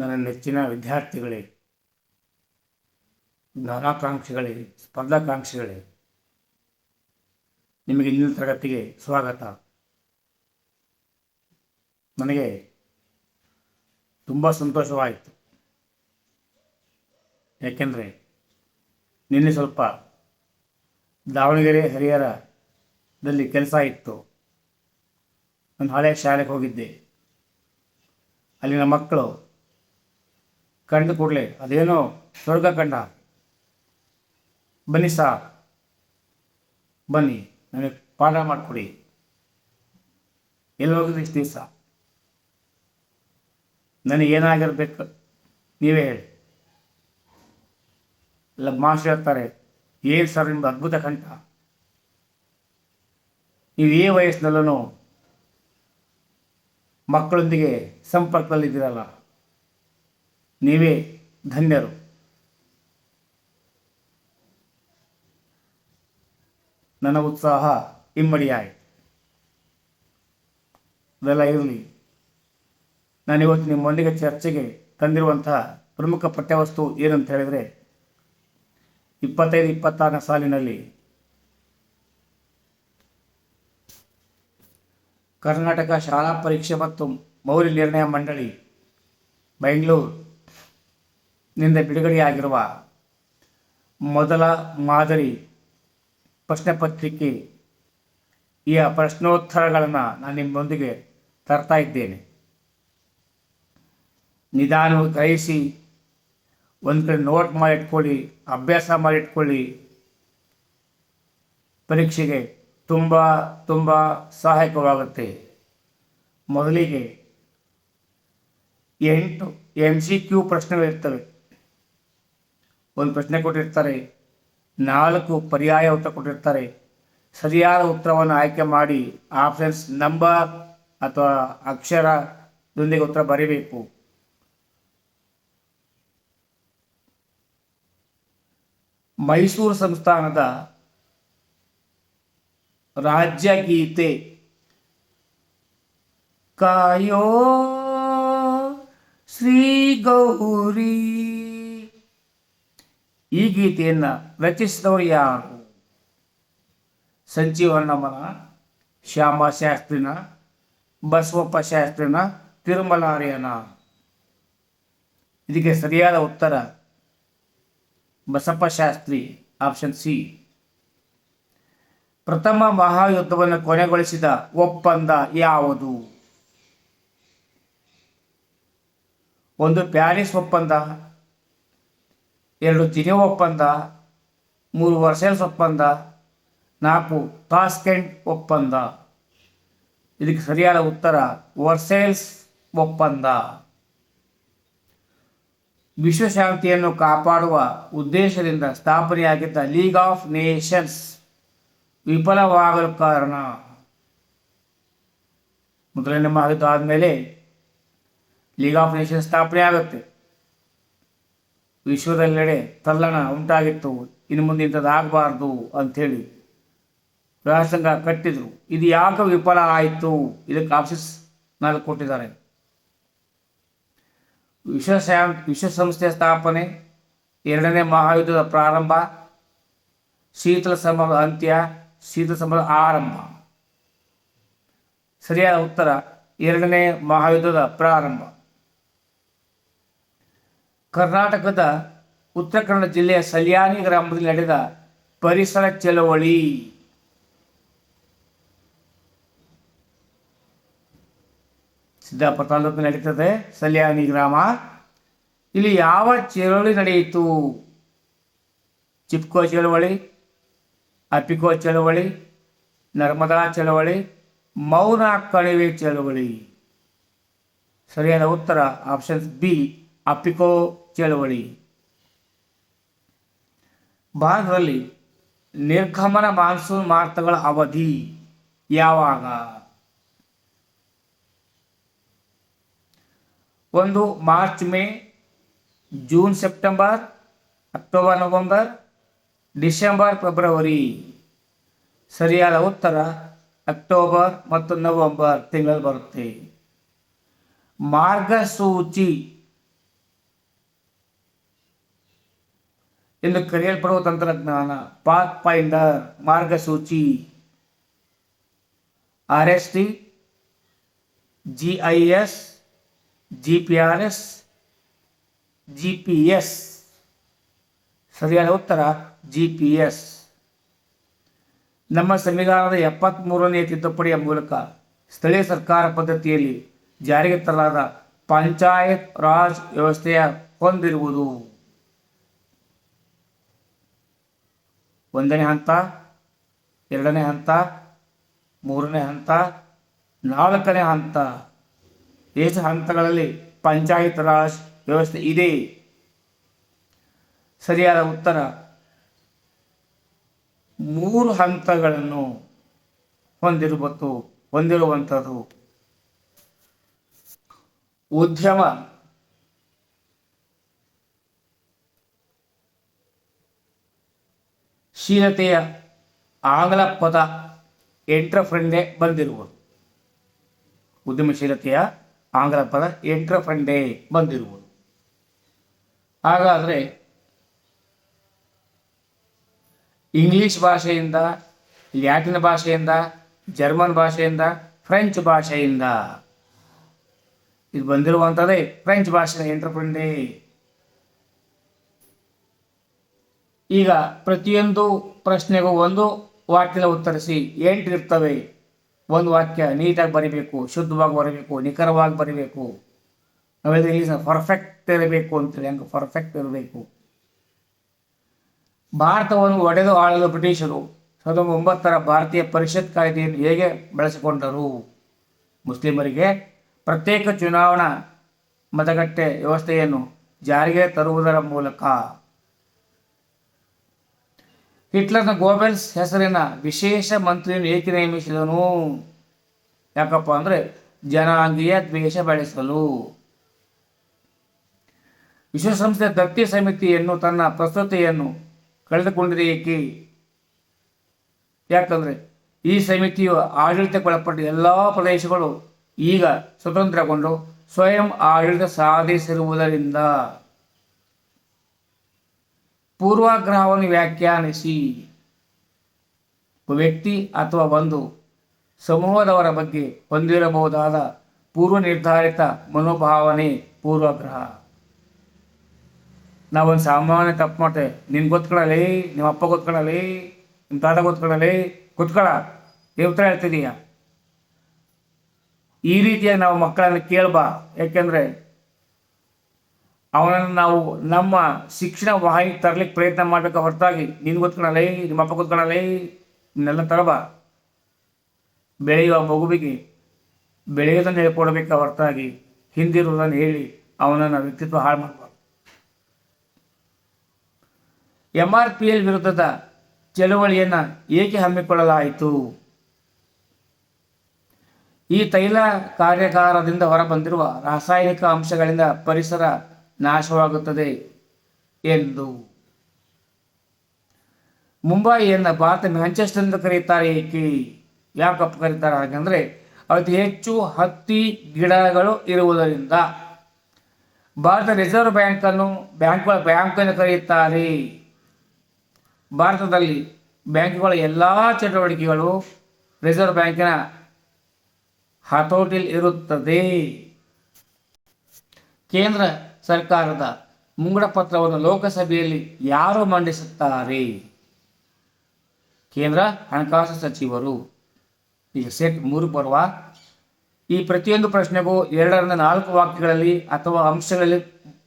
ನನ್ನ ನೆಚ್ಚಿನ ವಿದ್ಯಾರ್ಥಿಗಳೇ, ಜ್ಞಾನಾಕಾಂಕ್ಷಿಗಳೇ, ಸ್ಪರ್ಧಾಕಾಂಕ್ಷಿಗಳೇ, ನಿಮಗೆ ಇಂದಿನ ತರಗತಿಗೆ ಸ್ವಾಗತ. ನನಗೆ ತುಂಬ ಸಂತೋಷವಾಯಿತು. ಯಾಕೆಂದರೆ ನಿನ್ನೆ ಸ್ವಲ್ಪ ದಾವಣಗೆರೆ ಹರಿಹರದಲ್ಲಿ ಕೆಲಸ ಇತ್ತು. ನಾನು ಹಳೆಯ ಶಾಲೆಗೆ ಹೋಗಿದ್ದೆ. ಅಲ್ಲಿನ ಮಕ್ಕಳು ಕಂಡು ಕೂಡಲೇ ಅದೇನೋ ಸ್ವರ್ಗ ಕಂಡ. ಬನ್ನಿ ಸಾ. ಬನ್ನಿ, ನನಗೆ ಪಾಠ ಮಾಡಿಕೊಡಿ. ಎಲ್ಲಿ ಹೋಗಿದ್ರೆ ಇಷ್ಟು ದಿವಸ? ನನಗೆ ಏನಾಗಿರ್ಬೇಕು ನೀವೇ ಹೇಳಿ. ಇಲ್ಲ ಮಾಸ್ಟರ್ ಹೇಳ್ತಾರೆ, ಏನು ಸರ್ ನಿಮ್ದು ಅದ್ಭುತ ಕಂಠ? ನೀವು ಈ ವಯಸ್ಸಿನಲ್ಲೂ ಮಕ್ಕಳೊಂದಿಗೆ ಸಂಪರ್ಕದಲ್ಲಿದ್ದೀರಲ್ಲ. ನೀವೇ ಧನ್ಯರು. ನನ್ನ ಉತ್ಸಾಹ ಇಮ್ಮಡಿಯಾಯಿತು. ಇದೆಲ್ಲ ಇರಲಿ, ನಾನಿವತ್ತು ನಿಮ್ಮೊಂದಿಗೆ ಚರ್ಚೆಗೆ ತಂದಿರುವಂತಹ ಪ್ರಮುಖ ಪಠ್ಯವಸ್ತು ಏನಂತ ಹೇಳಿದರೆ ಇಪ್ಪತ್ತೈದು ಇಪ್ಪತ್ತಾರನೇ ಸಾಲಿನಲ್ಲಿ ಕರ್ನಾಟಕ ಶಾಲಾ ಪರೀಕ್ಷೆ ಮತ್ತು ಮೌಲ್ಯ ನಿರ್ಣಯ ಮಂಡಳಿ, ಬೆಂಗಳೂರು. ನಿಂದ ಬಿಡುಗಡೆಯಾಗಿರುವ ಮೊದಲ ಮಾದರಿ ಪ್ರಶ್ನೆ ಈ ಪ್ರಶ್ನೋತ್ತರಗಳನ್ನು ನಾನು ನಿಮ್ಮೊಂದಿಗೆ ತರ್ತಾ ಇದ್ದೇನೆ. ನಿಧಾನ ಗ್ರಹಿಸಿ, ಒಂದು ಕಡೆ ನೋಟ್ ಮಾಡಿಟ್ಕೊಳ್ಳಿ ಅಭ್ಯಾಸ ಮಾಡಿಟ್ಕೊಳ್ಳಿ ಪರೀಕ್ಷೆಗೆ ತುಂಬ ತುಂಬ ಸಹಾಯಕವಾಗುತ್ತೆ. ಮೊದಲಿಗೆ ಎಂಟು ಎಂ ಸಿ ಕ್ಯೂ ಪ್ರಶ್ನೆಗಳಿರ್ತವೆ. ಒಂದು ಪ್ರಶ್ನೆ ಕೊಟ್ಟಿರ್ತಾರೆ. ನಾಲ್ಕು ಪರ್ಯಾಯ ಉತ್ತರ ಕೊಟ್ಟಿರ್ತಾರೆ. ಸರಿಯಾದ ಉತ್ತರವನ್ನು ಆಯ್ಕೆ ಮಾಡಿ ಆಪ್ಷನ್ಸ್ ನಂಬರ್ ಅಥವಾ ಅಕ್ಷರದೊಂದಿಗೆ ಉತ್ತರ ಬರೀಬೇಕು. ಮೈಸೂರು ಸಂಸ್ಥಾನದ ರಾಜ್ಯಗೀತೆ ಕಾಯೋ ಶ್ರೀ ಗೌರಿ. ಈ ಗೀತೆಯನ್ನು ರಚಿಸಿದವರು ಯಾರು? ಸಂಜೀವಣ್ಣಮ್ಮನ ಶ್ಯಾಮ ಶಾಸ್ತ್ರಿನ, ಬಸವಪ್ಪ ಶಾಸ್ತ್ರಿನ ತಿರುಮಲಾರ್ಯನ ಇದಕ್ಕೆ ಸರಿಯಾದ ಉತ್ತರ ಬಸಪ್ಪ ಶಾಸ್ತ್ರಿ, ಆಪ್ಷನ್ ಸಿ. ಪ್ರಥಮ ಮಹಾಯುದ್ಧವನ್ನು ಕೊನೆಗೊಳಿಸಿದ ಒಪ್ಪಂದ ಯಾವುದು? ಒಂದು ಪ್ಯಾರಿಸ್ ಒಪ್ಪಂದ. ಎರಡು ಜಿನೆವ್ ಒಪ್ಪಂದ, ಮೂರು ವರ್ಸೆಲ್ಸ್ ಒಪ್ಪಂದ, ನಾಲ್ಕು ತಾಸ್ಕೆಂಟ್ ಒಪ್ಪಂದ. ಇದಕ್ಕೆ ಸರಿಯಾದ ಉತ್ತರ ವರ್ಸೆಲ್ಸ್ ಒಪ್ಪಂದ. ವಿಶ್ವಶಾಂತಿಯನ್ನು ಕಾಪಾಡುವ ಉದ್ದೇಶದಿಂದ ಸ್ಥಾಪನೆಯಾಗಿದ್ದ ಲೀಗ್ ಆಫ್ ನೇಷನ್ಸ್ ವಿಫಲವಾಗಲು ಕಾರಣ. ಮೊದಲನೇ ಮಹಾಯುದ್ಧ ಆದಮೇಲೆ ಲೀಗ್ ಆಫ್ ನೇಷನ್ಸ್ ಸ್ಥಾಪನೆ ಆಗುತ್ತೆ ವಿಶ್ವದೆಲ್ಲೆಡೆ ತಲ್ಲಣ ಉಂಟಾಗಿತ್ತು. ಇನ್ನು ಮುಂದೆ ಇಂಥದ್ದು ಆಗಬಾರ್ದು ಅಂಥೇಳಿ ವ್ಯಾಸಂಗ ಕಟ್ಟಿದರು. ಇದು ಯಾಕೆ ವಿಫಲ ಆಯಿತು? ಇದಕ್ಕೆ ಆಫೀಸ್ ನಾಲ್ಕು ಕೊಟ್ಟಿದ್ದಾರೆ. ವಿಶ್ವ ವಿಶ್ವಸಂಸ್ಥೆಯ ಸ್ಥಾಪನೆ, ಎರಡನೇ ಮಹಾಯುದ್ಧದ ಪ್ರಾರಂಭ, ಶೀತಲ ಸಮರದ ಅಂತ್ಯ, ಶೀತಲ ಸಮರದ ಆರಂಭ. ಸರಿಯಾದ ಉತ್ತರ, ಎರಡನೇ ಮಹಾಯುದ್ಧದ ಪ್ರಾರಂಭ. ಕರ್ನಾಟಕದ ಉತ್ತರ ಕನ್ನಡ ಜಿಲ್ಲೆಯ ಸಲ್ಯಾನಿ ಗ್ರಾಮದಲ್ಲಿ ನಡೆದ ಪರಿಸರ ಚಳವಳಿ. ಸಿದ್ದಾಪುರ ತಾಲೂಕು ನಡೀತದೆ ಸಲ್ಯಾನಿ ಗ್ರಾಮ. ಇಲ್ಲಿ ಯಾವ ಚಳವಳಿ ನಡೆಯಿತು? ಚಿಪ್ಕೋ ಚಳವಳಿ, ಅಪಿಕೋ ಚಳವಳಿ, ನರ್ಮದಾ ಚಳವಳಿ, ಮೌನ ಕಣಿವೆ ಚಳವಳಿ. ಸರಿಯಾದ ಉತ್ತರ ಆಪ್ಷನ್ ಬಿ, ಅಪಿಕೋ ಚಳವಳಿ. ಭಾರತದಲ್ಲಿ ನಿರ್ಗಮನ ಮಾನ್ಸೂನ್ ಮಾರುತಗಳ ಅವಧಿ ಯಾವಾಗ? ಒಂದು March, May, June, September, October, November, December, February. ಸರಿಯಾದ ಉತ್ತರ ಅಕ್ಟೋಬರ್ ಮತ್ತು ನವೆಂಬರ್ ತಿಂಗಳಲ್ಲಿ ಬರುತ್ತೆ. ಮಾರ್ಗಸೂಚಿ ಎಂದು ಕರೆಯಲ್ಪಡುವ ತಂತ್ರಜ್ಞಾನ, ಪಾತ್ ಫೈಂಡರ್, ಮಾರ್ಗಸೂಚಿ R S T G I S G P R S G P S ಸರಿಯಾದ ಉತ್ತರ ಜಿ ಪಿ ಎಸ್ ನಮ್ಮ ಸಂವಿಧಾನದ ಎಪ್ಪತ್ತ್ಮೂರನೇ ತಿದ್ದುಪಡಿಯ ಮೂಲಕ ಸ್ಥಳೀಯ ಸರ್ಕಾರ ಪದ್ಧತಿಯಲ್ಲಿ ಜಾರಿಗೆ ತರಲಾದ ಪಂಚಾಯತ್ ರಾಜ್ ವ್ಯವಸ್ಥೆಯ ಹೊಂದಿರುವುದು. ಒಂದನೇ ಹಂತ, ಎರಡನೇ ಹಂತ, ಮೂರನೇ ಹಂತ, ನಾಲ್ಕನೇ ಹಂತ. ಎಷ್ಟು ಹಂತಗಳಲ್ಲಿ ಪಂಚಾಯತ್ ರಾಜ್ ವ್ಯವಸ್ಥೆ ಇದೆ. ಸರಿಯಾದ ಉತ್ತರ. ಮೂರು ಹಂತಗಳನ್ನು ಹೊಂದಿರುವುದು ಹೊಂದಿರುವಂಥದ್ದು. ಉದ್ಯಮ. ಶೀಲತೆಯ ಆಂಗ್ಲ ಪದ ಎಂಟ್ರಫ್ರೆಂಡೆ ಬಂದಿರುವುದು ಉದ್ಯಮಶೀಲತೆಯ ಆಂಗ್ಲ ಪದ ಎಂಟ್ರಫ್ರೆಂಡೆ ಬಂದಿರುವುದು ಹಾಗಾದರೆ ಇಂಗ್ಲಿಷ್ ಭಾಷೆಯಿಂದ, ಲ್ಯಾಟಿನ್ ಭಾಷೆಯಿಂದ, ಜರ್ಮನ್ ಭಾಷೆಯಿಂದ, ಫ್ರೆಂಚ್ ಭಾಷೆಯಿಂದ. ಇದು ಬಂದಿರುವಂಥದ್ದೇ ಫ್ರೆಂಚ್ ಭಾಷೆಯ ಎಂಟ್ರಪ್ರೆಂಡೆ ಈಗ ಪ್ರತಿಯೊಂದು ಪ್ರಶ್ನೆಗೂ ಒಂದು ವಾಕ್ಯದ ಉತ್ತರಿಸಿ ಎಂಟಿರ್ತವೆ ಒಂದು ವಾಕ್ಯ ನೀಟಾಗಿ ಬರಿಬೇಕು, ಶುದ್ಧವಾಗಿ ಬರಬೇಕು, ನಿಖರವಾಗಿ ಬರಿಬೇಕು. ನಾವೆಲ್ಲ ಪರ್ಫೆಕ್ಟ್ ಇರಬೇಕು ಅಂತೇಳಿ, ಹಂಗೆ ಪರ್ಫೆಕ್ಟ್ ಇರಬೇಕು. ಭಾರತವನ್ನು ಒಡೆದು ಆಳಲು ಬ್ರಿಟಿಷರು ಸಾವಿರದ ಒಂಬತ್ತರ ಭಾರತೀಯ ಪರಿಷತ್ ಕಾಯ್ದೆಯನ್ನು ಹೇಗೆ ಬಳಸಿಕೊಂಡರು? ಮುಸ್ಲಿಮರಿಗೆ ಪ್ರತ್ಯೇಕ ಚುನಾವಣಾ ಮತಗಟ್ಟೆ ವ್ಯವಸ್ಥೆಯನ್ನು ಜಾರಿಗೆ ತರುವುದರ ಮೂಲಕ. ಹಿಟ್ಲರ್ನ ಗೋಬೆಲ್ಸ್ ಹೆಸರಿನ ವಿಶೇಷ ಮಂತ್ರಿಯನ್ನು ಏಕೆ ನೇಮಿಸಿದನು? ಯಾಕಪ್ಪ ಅಂದರೆ ಜನಾಂಗೀಯ ದ್ವೇಷ ಬೆಳೆಸಲು. ವಿಶ್ವಸಂಸ್ಥೆ ದತ್ತಿ ಸಮಿತಿಯನ್ನು ತನ್ನ ಪ್ರಸ್ತುತೆಯನ್ನು ಕಳೆದುಕೊಂಡಿದೆ ಏಕೆ ಯಾಕಂದರೆ ಈ ಸಮಿತಿಯು ಆಡಳಿತಕ್ಕೊಳಪಟ್ಟ ಎಲ್ಲ ಪ್ರದೇಶಗಳು ಈಗ ಸ್ವತಂತ್ರಗೊಂಡು ಸ್ವಯಂ ಆಡಳಿತ ಸಾಧಿಸಿರುವುದರಿಂದ. ಪೂರ್ವಾಗ್ರಹವನ್ನು ವ್ಯಾಖ್ಯಾನಿಸಿ. ವ್ಯಕ್ತಿ ಅಥವಾ ಒಂದು ಸಮೂಹದವರ ಬಗ್ಗೆ ಹೊಂದಿರಬಹುದಾದ ಪೂರ್ವ ನಿರ್ಧಾರಿತ ಮನೋಭಾವನೆ ಪೂರ್ವಗ್ರಹ. ನಾವೊಂದು ಸಾಮಾನ್ಯ ತಪ್ಪು ಮಾಡ್ತೇವೆ. ನಿನ್ ಗೊತ್ಕೊಳ್ಳಲಿ ನಿಮ್ಮ ಅಪ್ಪ ಗೊತ್ಕೊಳ್ಳಲಿ ನಿಮ್ಮ ತಾತ ಗೊತ್ಕೊಳ್ಳಲಿ ಗೊತ್ಕೊಳ ಏನು ಉತ್ತರ ಹೇಳ್ತಿದೀಯ. ಈ ರೀತಿಯಾಗಿ ನಾವು ಮಕ್ಕಳನ್ನು ಕೇಳ್ಬಾ. ಯಾಕೆಂದರೆ ಅವನನ್ನು ನಾವು ನಮ್ಮ ಶಿಕ್ಷಣ ವಾಹಿನಿ ತರಲಿಕ್ಕೆ ಪ್ರಯತ್ನ ಮಾಡಬೇಕು? ಹೊರತಾಗಿ ನೀನು ಗೊತ್ಕೊಳ್ಳಲೇ ನಿಮ್ಮ ಅಪ್ಪ ಗೊತ್ಕೊಳ್ಳಲೇ ಇನ್ನೆಲ್ಲ ತರಬ ಬೆಳೆಯುವ ಮಗುವಿಗೆ ಬೆಳೆಯೋದನ್ನು ಹೇಳ್ಕೊಡ್ಬೇಕು ಹೊರತಾಗಿ? ಹಿಂದಿರುವುದನ್ನು ಹೇಳಿ ಅವನನ್ನು ವ್ಯಕ್ತಿತ್ವ ಹಾಳು ಮಾಡಬಾರ್ದು. ಎಂ ಆರ್ ಪಿ ಎಲ್ ವಿರುದ್ಧದ ಚಳುವಳಿಯನ್ನು ಏಕೆ ಹಮ್ಮಿಕೊಳ್ಳಲಾಯಿತು? ಈ ತೈಲ ಕಾರ್ಯಾಗಾರದಿಂದ ಹೊರಬಂದಿರುವ ರಾಸಾಯನಿಕ ಅಂಶಗಳಿಂದ ಪರಿಸರ ನಾಶವಾಗುತ್ತದೆ ಎಂದು. ಮುಂಬೈಯನ್ನು ಭಾರತ ಮ್ಯಾಂಚೆಸ್ಟರ್ ಎಂದು ಕರೆಯುತ್ತಾರೆ ಏಕೆ? ಯಾಕಪ್ಪ ಕರೀತಾರೆ? ಹಾಗೆಂದರೆ ಅತಿ ಹೆಚ್ಚು ಹತ್ತಿ ಗಿಡಗಳು ಇರುವುದರಿಂದ ಭಾರತ ರಿಸರ್ವ್ ಬ್ಯಾಂಕನ್ನು ಬ್ಯಾಂಕ್ಗಳ ಬ್ಯಾಂಕ್ ಎಂದು ಕರೆಯುತ್ತಾರೆ. ಭಾರತದಲ್ಲಿ ಬ್ಯಾಂಕ್ಗಳ ಎಲ್ಲ ಚಟುವಟಿಕೆಗಳು ರಿಸರ್ವ್ ಬ್ಯಾಂಕಿನ ಹತೋಟಿಲ್ ಇರುತ್ತದೆ ಕೇಂದ್ರ ಸರ್ಕಾರದ ಮುಂಗಡ ಪತ್ರವನ್ನು ಲೋಕಸಭೆಯಲ್ಲಿ ಯಾರು ಮಂಡಿಸುತ್ತಾರೆ? ಕೇಂದ್ರ ಹಣಕಾಸು ಸಚಿವರು. ಈಗ ಸೆಟ್ ಮೂರು ಬರುವ ಈ ಪ್ರತಿಯೊಂದು ಪ್ರಶ್ನೆಗೂ ಎರಡರಿಂದ ನಾಲ್ಕು ವಾಕ್ಯಗಳಲ್ಲಿ ಅಥವಾ ಅಂಶಗಳಲ್ಲಿ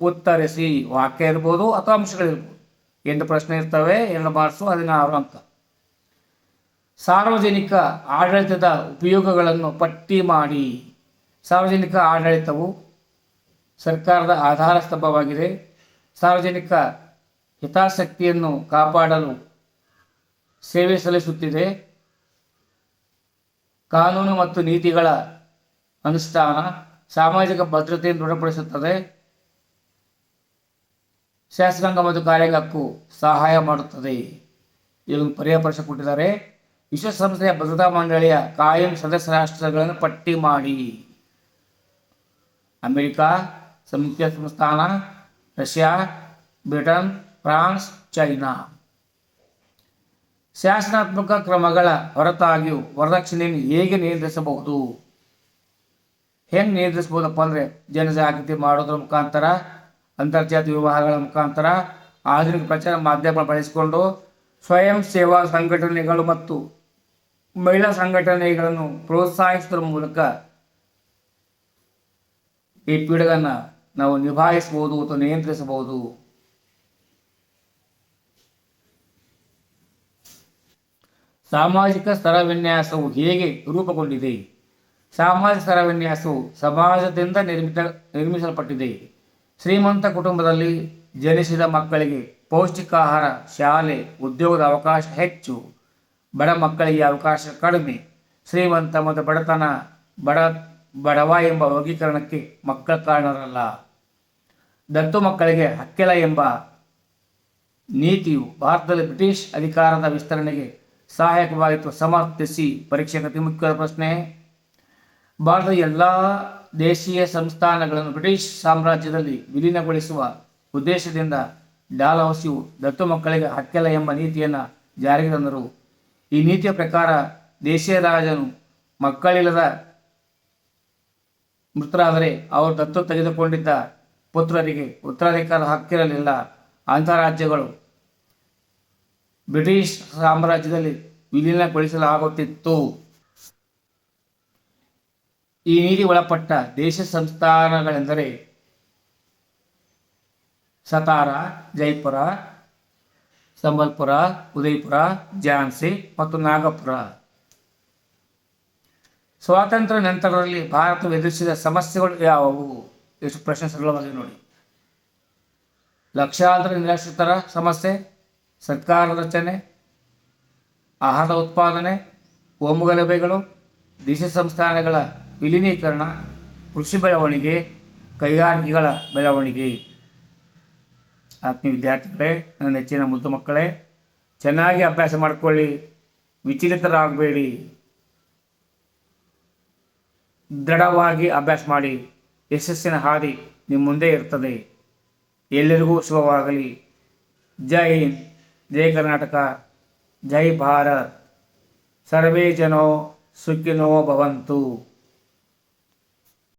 ಉತ್ತರಿಸಿ ವಾಕ್ಯ ಇರ್ಬೋದು ಅಥವಾ ಅಂಶಗಳಿರ್ಬೋದು ಎಂಟು ಪ್ರಶ್ನೆ ಇರ್ತವೆ, ಎರಡು ಮಾರ್ಕ್ಸು, ಹದಿನಾರು ಅಂಕ ಸಾರ್ವಜನಿಕ ಆಡಳಿತದ ಉಪಯೋಗಗಳನ್ನು ಪಟ್ಟಿ ಮಾಡಿ. ಸಾರ್ವಜನಿಕ ಆಡಳಿತವು ಸರ್ಕಾರದ ಆಧಾರ ಸ್ತಂಭವಾಗಿದೆ. ಸಾರ್ವಜನಿಕ ಹಿತಾಸಕ್ತಿಯನ್ನು ಕಾಪಾಡಲು ಸೇವೆ ಸಲ್ಲಿಸುತ್ತಿದೆ. ಕಾನೂನು ಮತ್ತು ನೀತಿಗಳ ಅನುಷ್ಠಾನ ಸಾಮಾಜಿಕ ಭದ್ರತೆಯನ್ನು ದೃಢಪಡಿಸುತ್ತದೆ. ಶಾಸಕಾಂಗ ಮತ್ತು ಕಾರ್ಯಾಂಗಕ್ಕೂ ಸಹಾಯ ಮಾಡುತ್ತದೆ. ಇದನ್ನು ಪರ್ಯಾಯ ಪ್ರಶ್ನೆ ಕೊಟ್ಟಿದ್ದಾರೆ. ವಿಶ್ವಸಂಸ್ಥೆಯ ಭದ್ರತಾ ಮಂಡಳಿಯ ಕಾಯಂ ಸದಸ್ಯ ರಾಷ್ಟ್ರಗಳನ್ನು ಪಟ್ಟಿ ಮಾಡಿ. ಅಮೆರಿಕ ಸಂಯುಕ್ತ ಸಂಸ್ಥಾನ, ರಷ್ಯಾ, ಬ್ರಿಟನ್, ಫ್ರಾನ್ಸ್, ಚೈನಾ. ಶಾಸನಾತ್ಮಕ ಕ್ರಮಗಳ ಹೊರತಾಗಿಯೂ ವರದಕ್ಷಿಣೆಯನ್ನು ಹೇಗೆ ನಿಯಂತ್ರಿಸಬಹುದು? ಹೆಂಗೆ ನಿಯಂತ್ರಿಸ್ಬೋದಪ್ಪ ಅಂದರೆ ಜನಜಾಗೃತಿ ಮಾಡೋದ್ರ ಮುಖಾಂತರ ಅಂತರ್ಜಾತಿ ವಿವಾಹಗಳ ಮುಖಾಂತರ, ಆಧುನಿಕ ಪ್ರಚಾರ ಮಾಧ್ಯಮ ಬಳಸಿಕೊಂಡು ಸ್ವಯಂ ಸೇವಾ ಸಂಘಟನೆಗಳು ಮತ್ತು ಮಹಿಳಾ ಸಂಘಟನೆಗಳನ್ನು ಪ್ರೋತ್ಸಾಹಿಸುವುದರ ಮೂಲಕ ಈ ಪೀಡಗನ್ನು ನಾವು ನಿಭಾಯಿಸಬಹುದು ಅಥವಾ ನಿಯಂತ್ರಿಸಬಹುದು. ಸಾಮಾಜಿಕ ಸ್ತರ ವಿನ್ಯಾಸವು ಹೇಗೆ ರೂಪುಗೊಂಡಿದೆ? ಸಾಮಾಜಿಕ ಸ್ತರ ವಿನ್ಯಾಸವು ಸಮಾಜದಿಂದ ನಿರ್ಮಿತ, ನಿರ್ಮಿಸಲ್ಪಟ್ಟಿದೆ. ಶ್ರೀಮಂತ ಕುಟುಂಬದಲ್ಲಿ ಜನಿಸಿದ ಮಕ್ಕಳಿಗೆ ಪೌಷ್ಟಿಕಾಹಾರ, ಶಾಲೆ, ಉದ್ಯೋಗದ ಅವಕಾಶ ಹೆಚ್ಚು. ಬಡ ಮಕ್ಕಳಿಗೆ ಅವಕಾಶ ಕಡಿಮೆ. ಶ್ರೀಮಂತ ಮತ್ತು ಬಡತನ, ಬಡ ಬಡವ ಎಂಬ ವರ್ಗೀಕರಣಕ್ಕೆ ಮಕ್ಕಳ ಕಾರಣರಲ್ಲ ದತ್ತು ಮಕ್ಕಳಿಗೆ ಹಕ್ಕೆಲ ಎಂಬ ನೀತಿಯು ಭಾರತದಲ್ಲಿ ಬ್ರಿಟಿಷ್ ಅಧಿಕಾರದ ವಿಸ್ತರಣೆಗೆ ಸಹಾಯಕವಾಗಿತ್ತು. ಸಮರ್ಥಿಸಿ ಪರೀಕ್ಷೆಗೆ ಅತಿ ಮುಖ್ಯವಾದ ಪ್ರಶ್ನೆ. ಭಾರತದ ಎಲ್ಲ ದೇಶೀಯ ಸಂಸ್ಥಾನಗಳನ್ನು ಬ್ರಿಟಿಷ್ ಸಾಮ್ರಾಜ್ಯದಲ್ಲಿ ವಿಲೀನಗೊಳಿಸುವ ಉದ್ದೇಶದಿಂದ ಡಾಲಹೌಸಿಯು ದತ್ತು ಮಕ್ಕಳಿಗೆ ಹಕ್ಕೆಲ ಎಂಬ ನೀತಿಯನ್ನು ಜಾರಿಗೆ ತಂದರು. ಈ ನೀತಿಯ ಪ್ರಕಾರ ದೇಶೀಯ ರಾಜನು ಮಕ್ಕಳಿಲ್ಲದ ಮೃತರಾದರೆ ಅವರು ದತ್ತು ತೆಗೆದುಕೊಂಡಿದ್ದ ಪುತ್ರರಿಗೆ ಉತ್ತರಾಧಿಕಾರ ಹಕ್ಕಿರಲಿಲ್ಲ. ಅಂತಾರಾಜ್ಯಗಳು ಬ್ರಿಟಿಷ್ ಸಾಮ್ರಾಜ್ಯದಲ್ಲಿ ವಿಲೀನಗೊಳಿಸಲಾಗುತ್ತಿತ್ತು. ಈ ನೀತಿ ಒಳಪಟ್ಟ ದೇಶ ಸಂಸ್ಥಾನಗಳೆಂದರೆ ಸತಾರ, ಜೈಪುರ, ಸಂಬಲ್ಪುರ, ಉದಯಪುರ, ಝಾನ್ಸಿ ಮತ್ತು ನಾಗಪುರ. ಸ್ವಾತಂತ್ರ್ಯ ನಂತರದಲ್ಲಿ ಭಾರತ ಎದುರಿಸಿದ ಸಮಸ್ಯೆಗಳು ಯಾವುವು? ಎಷ್ಟು ಪ್ರಶ್ನೆ ಸರಳವಾಗಿ ನೋಡಿ. ಲಕ್ಷಾಂತರ ನಿರಾಶ್ರಿತರ ಸಮಸ್ಯೆ ಸರ್ಕಾರ ರಚನೆ ಆಹಾರ ಉತ್ಪಾದನೆ ಓಮುಗಲಭೆಗಳು ದೇಶ ಸಂಸ್ಥಾನಗಳ ವಿಲೀನೀಕರಣ, ಕೃಷಿ ಬೆಳವಣಿಗೆ, ಕೈಗಾರಿಕೆಗಳ ಬೆಳವಣಿಗೆ. ಆತ್ಮೀಯ ವಿದ್ಯಾರ್ಥಿಗಳೇ, ನನ್ನ ನೆಚ್ಚಿನ ಮುದ್ದು ಮಕ್ಕಳೇ, ಚೆನ್ನಾಗಿ ಅಭ್ಯಾಸ ಮಾಡಿಕೊಳ್ಳಿ, ವಿಚಲಿತರಾಗಬೇಡಿ. ದೃಢವಾಗಿ ಅಭ್ಯಾಸ ಮಾಡಿ, ಯಶಸ್ಸಿನ ಹಾದಿ ನಿಮ್ಮ ಮುಂದೆ ಇರ್ತದೆ. ಎಲ್ಲರಿಗೂ ಶುಭವಾಗಲಿ. ಜೈ ಹಿಂದ್, ಜೈ ಕರ್ನಾಟಕ, ಜೈ ಭಾರತ್. ಸರ್ವೇ ಜನೋ ಸುಖಿನೋ ಭವಂತು.